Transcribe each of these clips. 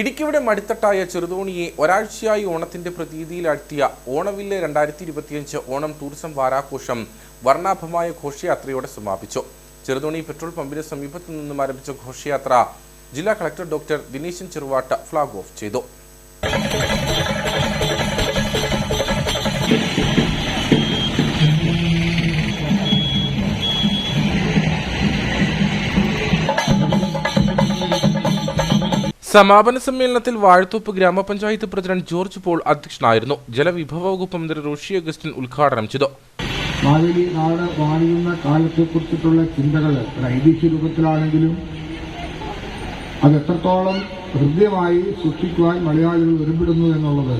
ഇടുക്കിയുടെ മടിത്തട്ടായ ചെറുതോണിയെ ഒരാഴ്ചയായി ഓണത്തിന്റെ പ്രതീതിയിലാഴ്ത്തിയ ഓണവില്ല് രണ്ടായിരത്തി ഇരുപത്തിയഞ്ച് ഓണം ടൂറിസം വാരാഘോഷം വർണാഭമായ ഘോഷയാത്രയോടെ സമാപിച്ചു. ചെറുതോണി പെട്രോൾ പമ്പിന് സമീപത്തു നിന്നും ആരംഭിച്ച ഘോഷയാത്ര ജില്ലാ collector doctor Dineshan Cheruvatta flag off ചെയ്തു. സമാപന സമ്മേളനത്തിൽ വാഴത്തോപ്പ് ഗ്രാമപഞ്ചായത്ത് പ്രസിഡന്റ് ജോർജ് പോൾ അധ്യക്ഷനായിരുന്നു. ജലവിഭവ വകുപ്പ് മന്ത്രി റോഷി അഗസ്റ്റിൻ ഉദ്ഘാടനം ചെയ്തു. മാവേലി നാട് വാണിയുന്ന കാലത്തെക്കുറിച്ചിട്ടുള്ള ചിന്തകൾ ഐതിഹ്യ രൂപത്തിലാണെങ്കിലും അത് എത്രത്തോളം ഹൃദ്യമായി സൃഷ്ടിക്കുവാൻ മലയാളികൾ ഒരുപിടുന്നു എന്നുള്ളത്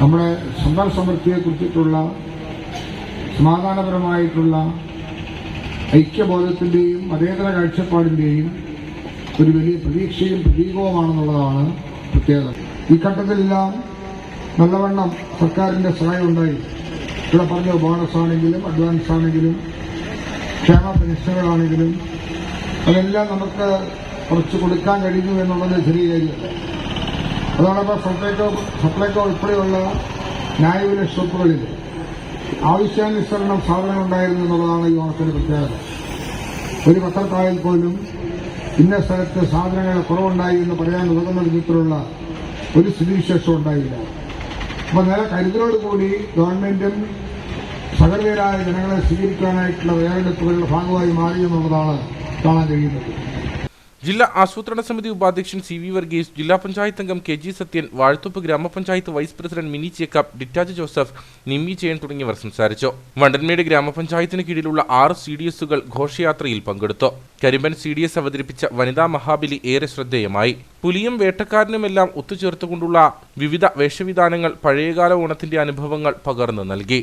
നമ്മുടെ സമ്പൽ സമൃദ്ധിയെക്കുറിച്ചിട്ടുള്ള സമാധാനപരമായിട്ടുള്ള ഐക്യബോധത്തിന്റെയും മതേതര കാഴ്ചപ്പാടിന്റെയും ഒരു വലിയ പ്രതീക്ഷയും പ്രതീകവുമാണെന്നുള്ളതാണ് പ്രത്യേകത. ഈ ഘട്ടത്തിലെല്ലാം നല്ലവണ്ണം സർക്കാരിന്റെ സഹായം ഉണ്ടായി ഇവിടെ പറഞ്ഞ ബോണസ് ആണെങ്കിലും അഡ്വാൻസ് ആണെങ്കിലും ക്ഷേമ പെൻഷനുകളാണെങ്കിലും അതെല്ലാം നമുക്ക് കുറച്ച് കൊടുക്കാൻ കഴിഞ്ഞു എന്നുള്ളത് ചെറിയ കാര്യമല്ല. അതോടൊപ്പം സപ്ലൈകോ സപ്ലൈകോ ഉൾപ്പെടെയുള്ള ന്യായവില ഷോപ്പുകളിൽ ആവശ്യാനുസരണം സാധനം ഉണ്ടായിരുന്നു എന്നുള്ളതാണ് ഈ ഓണത്തിന്റെ പ്രത്യേകത. ഒരു പത്രത്തായാൽ പോലും ഇന്ന സ്ഥലത്ത് സാധനങ്ങൾ കുറവുണ്ടായി എന്ന് പറയാൻ ഉതകുന്ന വിധത്തിലുള്ള ഒരു സ്ഥിതിവിശേഷം ഉണ്ടായില്ല അപ്പൊ നേരെ കരുതലോടുകൂടി ഗവൺമെന്റും സഹൃദയരായ ജനങ്ങളെ സ്വീകരിക്കാനായിട്ടുള്ള തയ്യാറെടുപ്പുകളുടെ ഭാഗമായി മാറി എന്നുള്ളതാണ് കാണാൻ കഴിയുന്നത്. ജില്ലാ ആസൂത്രണ സമിതി ഉപാധ്യക്ഷൻ സി വി വർഗീസ് ജില്ലാ പഞ്ചായത്ത് അംഗം കെ ജി സത്യൻ വാഴത്തോപ്പ് ഗ്രാമപഞ്ചായത്ത് vice president Mini Jacob Dittaj Joseph Nimmi Jayan തുടങ്ങിയവർ സംസാരിച്ചു. വണ്ടൻമേട് ഗ്രാമപഞ്ചായത്തിന് കീഴിലുള്ള ആറ് സി ഡി എസുകൾ ഘോഷയാത്രയിൽ പങ്കെടുത്തു. കരിമ്പൻ സി ഡി എസ് അവതരിപ്പിച്ച വനിതാ മഹാബലി ഏറെ ശ്രദ്ധേയമായി. പുലിയും വേട്ടക്കാരനുമെല്ലാം ഒത്തുചേർത്തുകൊണ്ടുള്ള വിവിധ വേഷവിധാനങ്ങൾ പഴയകാല ഓണത്തിന്റെ അനുഭവങ്ങൾ പകർന്നു നൽകി.